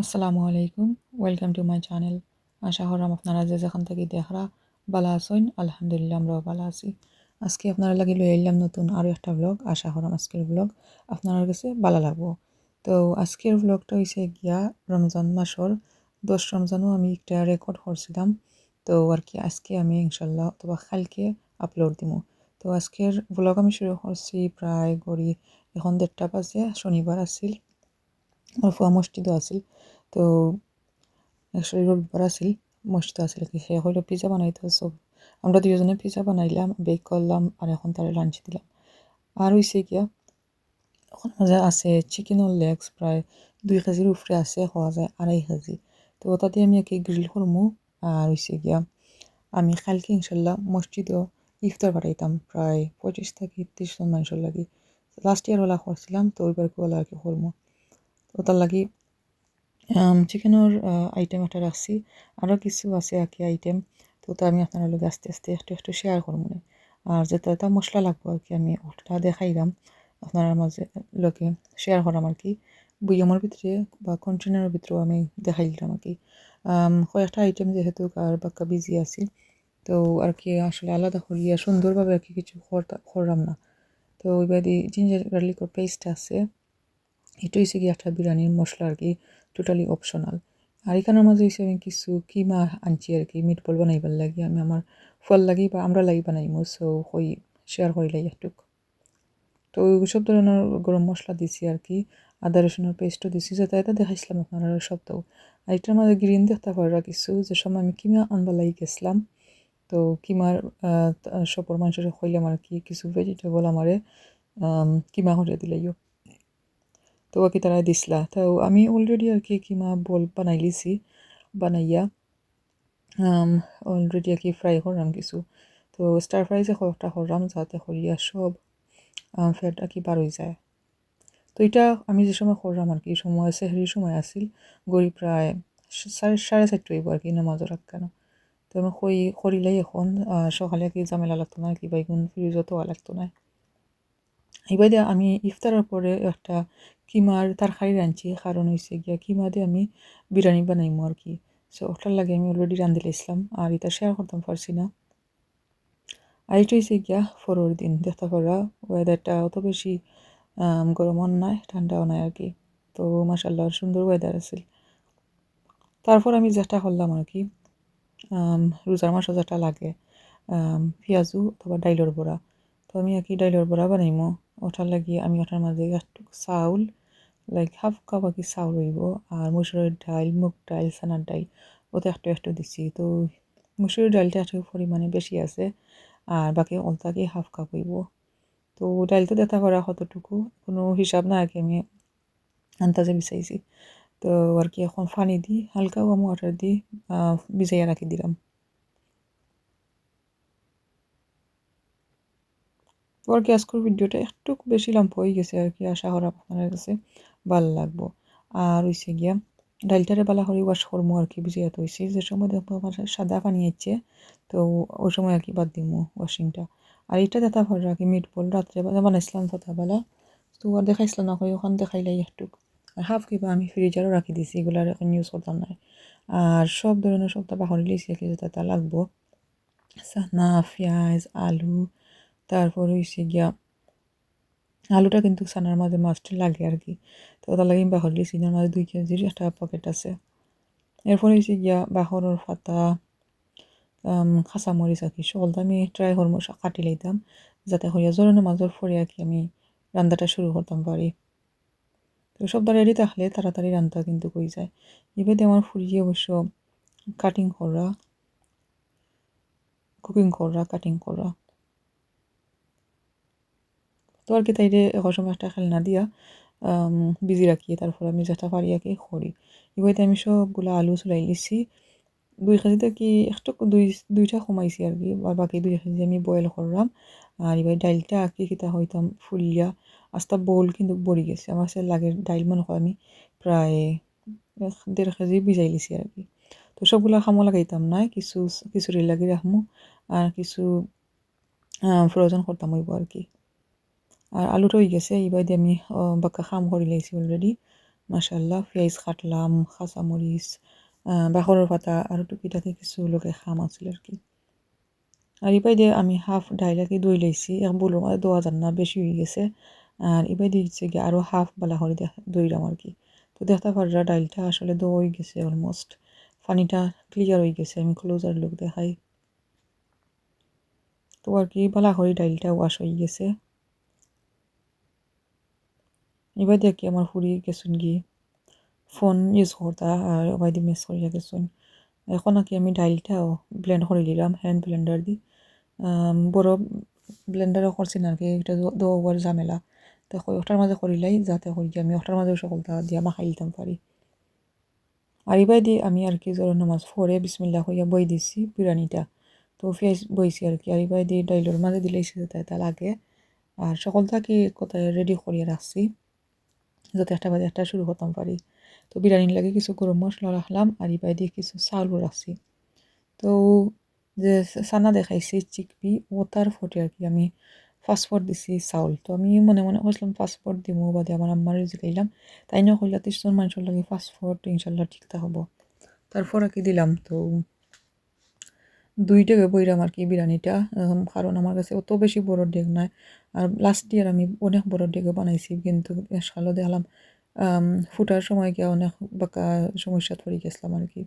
আসসালামু আলাইকুম। Welcome to my channel আশা করলাম আপনারা যে যেখান থেকে দেখরা বালা আছেন। আলহামদুলিল্লাহ আমরাও ভালো আছি। আজকে আপনারা লাগি লই এলাম নতুন আরও একটা ব্লগ আশা করলাম আজকের ব্লগ আপনার কাছে ভালো লাগবো। তো আজকের ব্লগটা হয়েছে গিয়া রমজান মাসর দশ রমজানও আমি একটা রেকর্ড করছিলাম। তো আর কি আজকে আমি ইনশাল্লাহ অথবা কালকে আপলোড দিব তো আজকের ব্লগ আমি শুরু করছি প্রায় গড়ি এখন দেড়টা বাজে, শনিবার আছিল ফুয়া মসজিদও আছিল, তো অ্যাকচুয়ালি রবিবার আছিল মসজিদ আছিল কি সে হইল পিজা বানাইতে সব আমরা দুজনে পিজা বানাইলাম বেক করলাম, আর এখন তারা লাঞ্চ দিলাম। আর হইছে গিয়া, এখন মাঝে আছে চিকেনের লেগস প্রায় দুই কেজির উপরে আছে, হওয়া যায় আড়াই কেজি। তো ওটাতে আমি একে গ্রিল করমু, আর হইছে গিয়া, আমি কালকে ইনশাল্লাহ মসজিদও ইফতার পাঠাইতাম প্রায় পঁচিশ থেকে তিরিশ জন মানুষের লাগি। লাস্ট ইয়ার ওলা করছিলাম, তো ওইবার ওলা আর কি করব। তো তার লাগি চিকেনের আইটেম একটা রাখছি। আরও কিছু আছে আর কি আইটেম তো ওটা আমি আপনার লগে আস্তে আস্তে একটু একটু শেয়ার করব না আর যেটা এটা মশলা লাগবো আর কি আমি ওটা দেখাইলাম আপনার মাঝে, লগে শেয়ার করাম আর কি। বুইয়ামের ভিতরে বা কন্টেনারের ভিতরেও আমি দেখাই দিলাম আর কি। কয়েকটা আইটেম যেহেতু আর বাক্কা বিজি আছি, তো আর কি আসলে আলাদা করিয়া সুন্দরভাবে আর কি কিছু করলাম না। তো ওই বাদি জিঞ্জার গার্লিকর পেস্ট আছে। এটা হচ্ছে কি একটা বিরিয়ানির মশলা আর কি টোটালি অপশনাল আর এখানের মাঝে আমি কিছু কিমা আনছি আর কি মিট বল বানাইবার লাগি। আমি আমার ফল লাগি বা আমরা লাগি বানাইমো সো হই শেয়ার করিলাই একটুক তো সব ধরনের গরম মশলা দিছি আর কি, আদা রসুনের পেস্টও দিছি, যেটা এটা দেখাইছিলাম আপনারা সবটাও আর এটার মাঝে গ্রিন দেখতে পারা কিছু, যে সময় আমি কিমা আনবার লাগি গেছিলাম। তো কিমার সপর মানুষের হইলাম আর কি কিছু ভেজিটেবল আমারে কিমা করে দিলাইও তো কি তারা দিসলা। তো আমি অলরেডি আর কি কিমা বল বানাই লিছি, বানাইয়া অলরেডি আর কি ফ্রাই করলাম কিছু। তো স্টার ফ্রাই যে কয়েকটা করলাম যাতে করিয়া সব ফ্যাট আর কি বার হয়ে যায়। তো এটা আমি যে সময় করলাম আর কি, সময় আছে সেহরির সময় আসিল গড়ি প্রায় সাড়ে সাড়ে চারটে আর কি নামাজও রাখ কেন তো কই করিলাই এখন সকালে কি ঝামেলা লাগতো না কি বাইগুন ফ্রিজও তো লাগতো না এবার আমি ইফতারের পরে একটা কিমার তরকারি রাঁধছি কারণ হয়েছে গিয়া কিমা দিয়ে আমি বিরিয়ানি বানাইমো আর কি সো ওটার লাগে আমি অলরেডি রাঁধি লাইছিলাম আর এটা শেয়ার করতাম পারছি না আর এটা হয়েছে গিয়া ফরোর দিন দেখতে পারা ওয়েদারটা অত বেশি গরমও নাই ঠান্ডাও নাই আর কি তো মাসাল্লাহ সুন্দর ওয়েদার আছিল তারপর আমি যেটা করলাম আর কি রোজার মাসও যেটা লাগে পেঁয়াজু অথবা ডাইলর বড়া। তো আমি কি ডাইলর বড়া বানাইমো। ওটার লাগি আমি ওটার মাঝে একটু চাউল লাইক হাফ কাপ কি চাউল হইব আর মুসুরের ডাল মুগ ডাল চানার ডাল ওতে একটু একটু দিছি তো মুসুরের ডালটা একটু পরিমাণে বেশি আছে, আর বাকি অলতাকে হাফ কাপ হইব। তো ডালটা দেখা করা কতটুকু কোনো হিসাব না কি আমি আন্দাজে বিচাইছি তো আর কি এখন পানি দি হালকা ওয়াম ওয়াটার দি ভিজাইয়া রাখি দিলাম। আর কি আজকের ভিডিওটা একটু বেশি লম্প হয়ে গেছে আর কি, আশা করা আপনার কাছে ভালো লাগবো। আর হইছে গিয়া, ডালটারে বালা করে ওয়াশ করব আর কি ভিজিয়ে হয়েছে যে সময় দেখব আমার সাদা পানি হচ্ছে তো ওই সময় আর কি বাদ দিমো ওয়াশিংটা আর এটা দেখা ভর রাখি মিট বল রাত্রে বানাইছিলাম সকালবেলা তো আর দেখাইছিলাম না ওখান দেখাইলাই একটু হাফ কিবা আমি ফ্রিজারও রাখি দিছি, এগুলো আর এখন ইউজ করতাম না। আর সব ধরনের লিছি আর কি যেটা লাগবো। সানা পেঁয়াজ, আলু, তারপর হয়েছে গিয়া আলুটা কিন্তু সানার মাঝে মাছটা লাগে আর কি তো তার লাগে বাহর লিছি মাঝে দুই কেজির একটা পকেট আছে। এরপর হয়েছে গিয়া বাহরের পাতা কাঁচামরিচ আর কি সকলটা আমি ট্রাই করব, কাটি লাইতাম। যাতে হইয়া জোরানো মাঝের আর কি আমি রান্নাটা শুরু করতাম পারি তো সবটা রেডি থাকলে তাড়াতাড়ি রান্না কিন্তু কই যায়। এবারে আমার ফুরিয়ে অবশ্য কাটিং করা কুকিং করা কাটিং করা। তো আর কি তাইরে এখন সময় একটা খেলনা দিয়া বিজি রাখিয়ে তারপর আমি যেটা পারি আর কি করি। এবারে আমি সবগুলো আলু চলাই লিছি দুই কেজিতে কি একটু দুই দুইটা কমাইছি আর কি আর বাকি দুই কেজি আমি বয়েল করলাম আর এবার ডাইলটা আঁকি কিতা হইতাম ফুলিয়া আস্তা বোল কিন্তু বড়ি গেছে আমার সে লাগে ডাইল মনে হয় আমি প্রায় দেড় কেজি ভিজাই লিছি আর কি তো সবগুলা খামো লাগাইতাম না কিছু খিচুড়ি লাগি রাখমু আর কিছু ফ্রোজেন করতাম হইব আর কি আর আলুটা হয়ে গেছে এইবার দিয়ে আমি বাক্কা খাম করে লাইছি অলরেডি মাসাল্লাহ পেঁয়াজ কাটলাম কাঁচামরিচ বাখরের পাতা আর টুকিটাকি কিছু লোকে খাম আছিল আর কি। আর এবার দিয়ে আমি হাফ ডাইল আর কি দই লাইছি এখন বললাম দোয়া যান না বেশি হয়ে গেছে আর এবার দিয়েছে গিয়ে আরও হাফ বালা করে দইলাম আর কি। তো দেখতে পাররা ডাইলটা আসলে দো হয়ে গেছে অলমোস্ট পানিটা ক্লিয়ার হয়ে গেছে, আমি ক্লোজার লুক দেখাই। তো আর কি বালা করে ডাইলটা ওয়াশ হয়ে গেছে। এবার দেখি আমার ফুরি গেছুন গিয়ে ফোন ইউজ ওবাই দিয়ে মিস করিয়া গেছুন এখন নাকি আমি ডাইলটাও ব্লেন্ড করে দিলাম হ্যান্ড ব্লেন্ডার দি। বড় ব্লেন্ডারও করছি না কি এটা দোয়ার ঝামেলা তো ওটার মাঝে করিলাই যাতে করি আমি ওটার মাঝে সকলটা দিয়া মাখাই দিতাম পারি আর এবার দিয়ে আমি আর কি জোর নামাজ ফোরে বিসমিল্লা হইয়া বই দিছি বিরিয়ানিটা তো ফেস বইছি আর কি আর এবার দিয়ে ডাইলের মাঝে দিলেছি যাতে তা লাগে। আর সকলটা কি কোথায় রেডি করিয়া রাখছি যাতে একটা বাজে একটা শুরু করতাম পারি তো বিরিয়ানির লাগে কিছু গরম মশলা রাখলাম আর এবার দিয়ে কিছু চাউলও রাখছি তো যে সানা দেখাইছি চিকপি, ও তার ফটে আর কি আমি পাসপোর্ট দিছি চাউল। তো আমি মনে মনে করছিলাম পাসপোর্ট দিব বাদে আমার আম্মার জিগাইলাম তাই না কইলা তিনজন মানুষের লাগে পাসপোর্ট ইনশাল্লাহ ঠিকঠাক হব। তারপর আর কি দিলাম, তো দুই টাকা বইরাম আর কি বিরিয়ানিটা কারণ আমার কাছে অত বেশি বড় ডেক নয় আর লাস্ট ইয়ার আমি অনেক বড় ডেকে বানাইছি, কিন্তু সালো দেখলাম ফুটার সময় গিয়ে অনেক বাঁকা সমস্যা পড়ে গেছিলাম আর কি।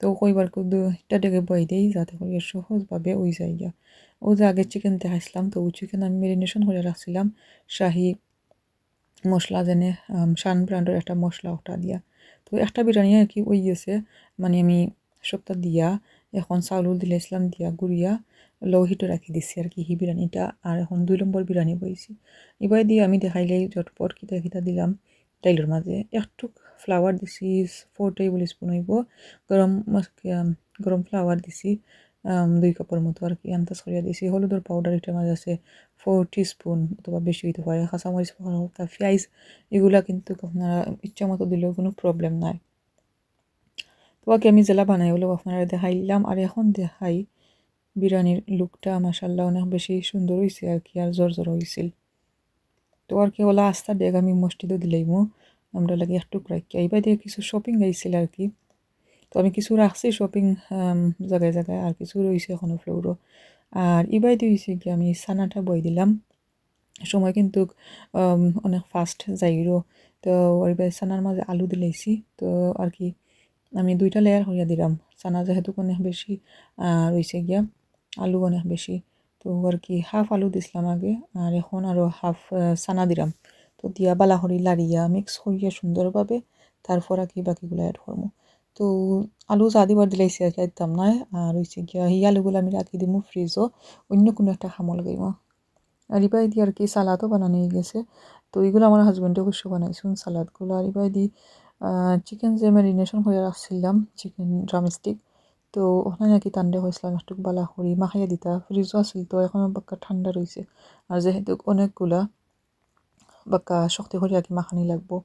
তো কইবার দুইটা ডেকে বই দিই যাতে করে সহজভাবে ওই জায়গা। ও যে আগে চিকেন দেখাইছিলাম তো ওই চিকেন আমি মেরিনেশন করে রাখছিলাম। শাহি মশলা যেনে শান ব্র্যান্ডের একটা মশলা ওটা দিয়া। তো একটা বিরিয়ানি আর কি ওই গেছে মানে আমি সবটা দিয়া, এখন চাউল দিলাইছিলাম দিয়া গুড়িয়া লো হিটে রাখি দিছি আর কি হি বিরিয়ানিটা, আর এখন দুই নম্বর বিরিয়ানি বইছি। এবার দিয়ে আমি দেখাইলাই জটপট কিতা কিতা দিলাম। ডাইলের মাঝে একটু ফ্লাওয়ার দিছি ফোর টেবিল স্পুন হইব গরম গরম ফ্লাওয়ার দিছি দুই কাপের মতো আর কি, আন্দাজ করিয়া দিছি। হলুদের পাউডার এটার মাঝে আছে ফোর স্পুন অথবা বেশি হইতে পারে, কাঁচামরিচ পাউডার পেঁয়াজ এগুলা কিন্তু আপনারা ইচ্ছা মতো দিলেও কোনো প্রবলেম নাই। তোমাকে আমি জেলা বানাই বলে আপনারা দেখাইলাম আর এখন দেখাই বিরিয়ানির লুকটা মাসাল্লাহ অনেক বেশি সুন্দর হয়েছে আর কি আর জোর জোর হয়েছিল তো আর কি ওলা আস্তা দেখ, আমি মসজিদও দিলাইমো। আমরা লাগে একটু রাখি এইবার দিয়ে কিছু শপিং গাইছিল আর কি। তো আমি কিছু রাখছি শপিং জায়গায় জায়গায় আর কিছু রয়েছে এখনও ফ্লোরও আর ইবাই দিয়েছি কি, আমি সানাটা বই দিলাম। সময় কিন্তু অনেক ফাস্ট যাইরো। তো এবার সানার মাঝে আলু দিলাইছি। তো আর কি, আমি দুইটা লেয়ার হইয়া দিলাম। সানা যেহেতু অনেক বেশি রয়েছে গিয়া, আলু অনেক বেশি। তো আর কি হাফ আলু দিছিলাম আগে, আর এখন আরও হাফ সানা দিলাম। তো দিয়া বালাহরি লাড়িয়া মিক্স করিয়া সুন্দরভাবে তারপর আর কি বাকিগুলো অ্যাড করব। তো আলু যা দিবার দিলে কি একদম নাই আর হয়েছে গিয়া এই আলুগুলো আমি রাখি দিব ফ্রিজও অন্য কোনো একটা খামো লাগাইব। আর ইবাই দিয়ে আর কি সালাদও বানানো হয়ে গেছে। তো এইগুলো আমার হাজব্যান্ডে অবশ্য বানাইছুন সালাদগুলো আর ইবাই দিয়ে চিকেন যে ম্যারিনেশন করে রাখছিলাম চিকেন ড্রামস্টিক তো ওখানে নাকি তান্ডে হয়েছিলাম একটু বালা করি মাখাইয়া দিতা। ফ্রিজও আছিল তো এখন বাক্কা ঠান্ডা রয়েছে আর যেহেতু অনেকগুলা বাক্কা শক্তি করে আর কি মাখানি লাগবো।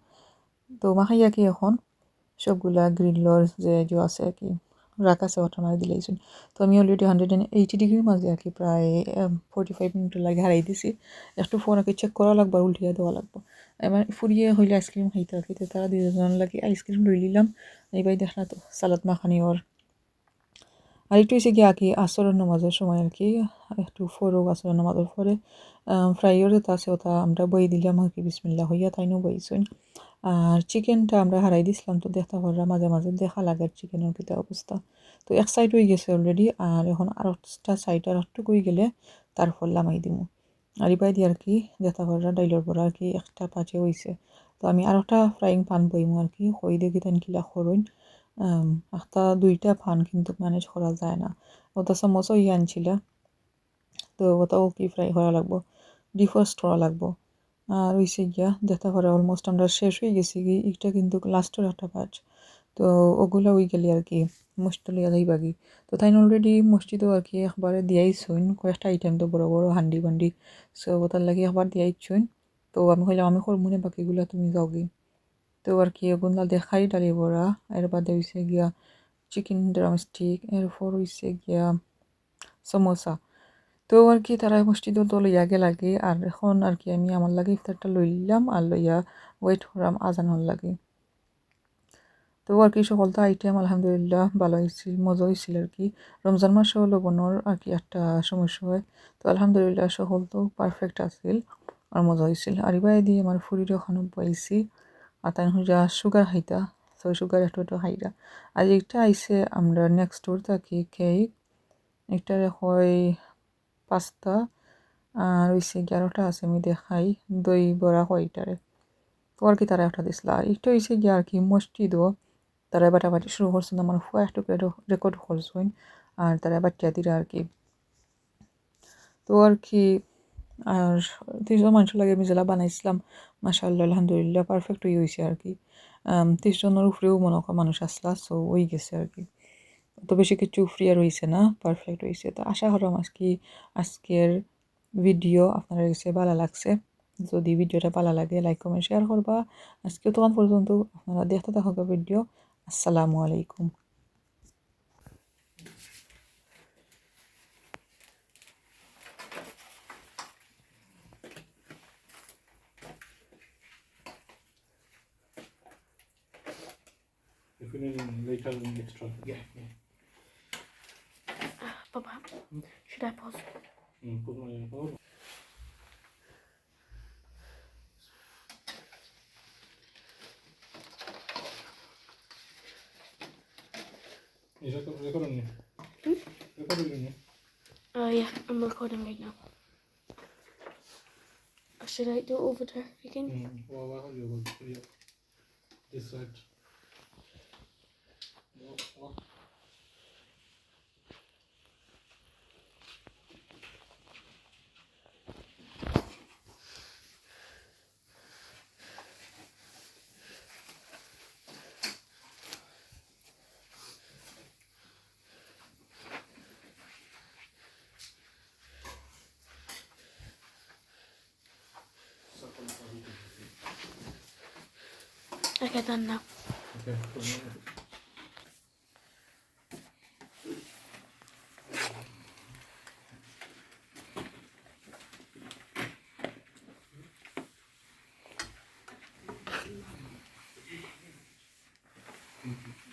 তো মাখাইয়া কি এখন? সবগুলা গ্রিলর যে যে আছে আর কি রাখা আছে ওটার মাঝে দিলাইছুন তো আমি অলরেডি হান্ড্রেড অ্যান্ড এইটি ডিগ্রির মাঝে আর কি প্রায় ফোর্টি ফাইভ মিনিট লাগে হারাই দিছি। একটু ফোন আর চেক করা লাগবো আর উল্টিয়ে দেওয়া লাগবো। এবার ফুরিয়ে হইলে আইসক্রিম খাইতে কি তো তারা দুজন লাগে আইসক্রিম লই নিলাম এইবার দেখলা তো সালাদ মাখানি ওর আর একটু এসে গিয়ে আঁকি আসরের নামাজের সময় আর কি, একটু ফোরও আসরের নামাজের পরে ফ্রাইও যেটা আছে ওটা আমরা বই দিলাম আর কি বিসমিল্লা হইয়া তাইনও বইছেন আর চিকেনটা আমরা হারাই দিছিলাম তো দেখতে পারলাম মাঝে মাঝে দেখা লাগে চিকেনের কিতা অবস্থা। তো এক সাইড হয়ে গেছে অলরেডি আর এখন আরেকটা সাইড আর একটু হয়ে গেলে তারপর লামাই দিব আর ইবাই দিয়ে আর কি দেখতে পারলাম ডাইলের পর আর কি একটা পাচে হয়েছে তো আমি আর একটা ফ্রাইং পান বইমু আর কি, হই দেখি তান কিলা করইন একটা দুইটা ফান কিন্তু ম্যানেজ করা যায় না। ওটা চামচও ইয়ে আনছিল তো ওটাও কি ফ্রাই করা লাগবো? ডিফার্স্ট করা লাগবো। আর হইছে গিয়া দেখতে পারে অলমোস্ট আমরা শেষ হয়ে গেছি কি, এটা কিন্তু লাস্টের একটা কাজ তো ওগুলো ওই গেলি আর কি মসজিদ লিয়া যাইবা কি তো তাই অলরেডি মসজিদও আর কি একবারে দিয়াইছইন কয়েকটা আইটেম তো বড় বড় হান্ডি বান্ডি সো ওটার লাগে একবার দিয়াইছইন তো আমি কইলাম, আমি করব না বাকিগুলো, তুমি যাও কি তো আর কি ওগুলা দেখাই ডালি বড়া? এর বাদে হইছে গিয়া চিকেন ড্রামস্টিক এরপর হইছে গিয়া সমোসা তো আর কি তারা মসজিদও তো লইয়া গে লাগে, আর এখন আর কি আমি আমার লাগে ইফতারটা লইলাম আর লইয়া ওয়েট করাম আজানোর লাগে। তো আর কি সকলটা আইটেম, আলহামদুলিল্লাহ, ভালো হয়েছিল মজা হয়েছিল আর কি। রমজান মাসে লবণর আর কি একটা সমস্যা হয় তো আলহামদুলিল্লাহ সকল তো পারফেক্ট আছিল, আর মজা হয়েছিল আর এবার দিয়ে আমার ফুরির ওখানে পাইছি। আর তাই যা সুগার খাইতা তো সুগার একটু একটু খাইরা আর একটা আইসে আমরা নেক্সট ডোর থাকি কেক একটা হয় পাস্তা আর হইছে এগারোটা আছে আমি দেখাই, দই বড়া কয়টারে তো আর কি তারা একটা দিছিল আর একটা হয়েছে গিয়ে আর কি মসজিদও, তারা বাটাবাটি শুরু করছেন আমার ফুয়া একটু রেকর্ড করছেন, আর তারা বাটিয়া দিরা আর কি। তো আর কি আর তিরিশজন মানুষের লাগে আমি জেলা বানাইছিলাম। মাসাল্লাহ আলহামদুলিল্লাহ পারফেক্ট হয়ে হয়েছে আর কি তিরিশজনের উপরেও মনে করা মানুষ আসলা সো ওই গেছে আর কি তো বেশি কিছু ফ্রি আর হয়েছে না পারফেক্ট হয়েছে তো আশা করলাম আজকে, আজকের ভিডিও আপনার কাছে ভালো লাগছে। যদি ভিডিওটা ভালো লাগে লাইক কমেন্ট শেয়ার করবা। আজকে তখন পর্যন্ত আপনারা দেখতে থাকা ভিডিও আসসালামু আলাইকুম। If you need later an extra, yeah, yeah. Papa, should I pause? Mm, put my oh. Is that recording you? Recording you? Oh yeah, I'm recording right now. Should I do it over there again? Mm. Well, hold you video? This side. I get done now. Okay. Mm-hmm.